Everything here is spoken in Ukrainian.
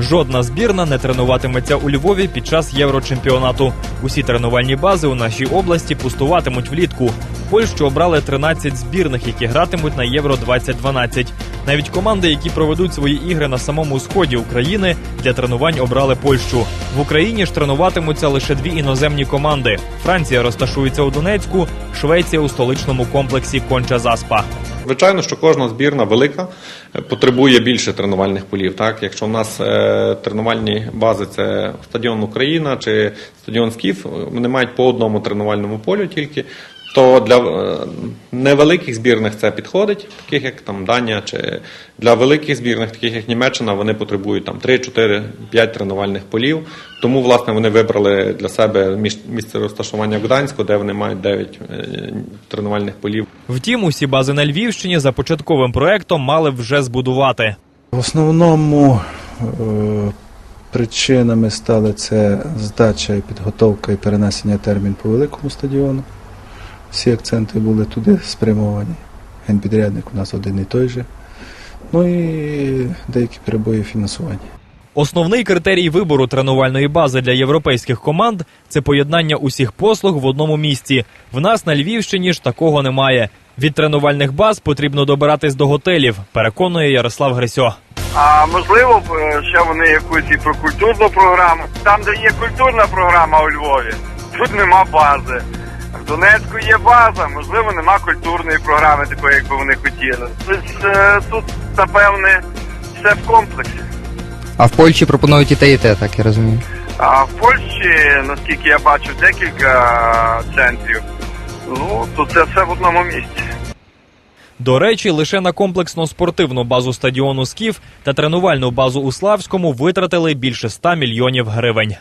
Жодна збірна не тренуватиметься у Львові під час єврочемпіонату. Усі тренувальні бази у нашій області пустуватимуть влітку. Польщу обрали 13 збірних, які гратимуть на Євро 2012. Навіть команди, які проведуть свої ігри на самому сході України, для тренувань обрали Польщу. В Україні ж тренуватимуться лише дві іноземні команди. Франція розташується у Донецьку, Швеція у столичному комплексі Конча Заспа. Звичайно, що кожна збірна велика е, потребує більше тренувальних полів. Так, якщо в нас е, тренувальні бази це стадіон Україна чи стадіон Скіф, вони мають по одному тренувальному полю тільки. То для е, невеликих збірних це підходить, таких як там Данія, чи для великих збірних, таких як Німеччина, вони потребують там 3, 4, 5 тренувальних полів. Тому, власне, вони вибрали для себе міс- місце розташування в Гданську, де вони мають 9 е, тренувальних полів. Втім, усі бази на Львівщині за початковим проектом мали вже збудувати. В основному е, причинами стали це здача і підготовка і перенесення термін по великому стадіону. Всі акценти були туди спрямовані. Генпідрядник у нас один і той же. Ну і деякі перебої в фінансуванні. Основний критерій вибору тренувальної бази для європейських команд це поєднання усіх послуг в одному місці. В нас на Львівщині ж такого немає. Від тренувальних баз потрібно добиратись до готелів, переконує Ярослав Грисьо. А можливо, е, ще вони якусь і про культурну програму. Там, де є культурна програма у Львові, тут нема бази. В Донецьку є база, можливо, нема культурної програми, такої, як би вони хотіли. Тобто тут, напевне, все в комплексі. А в Польщі пропонують і те, і те, так я розумію. А в Польщі, наскільки я бачу, декілька центрів. Ну, то це все в одному місці. До речі, лише на комплексно-спортивну базу стадіону Скіф та тренувальну базу у Славському витратили більше 100 мільйонів гривень.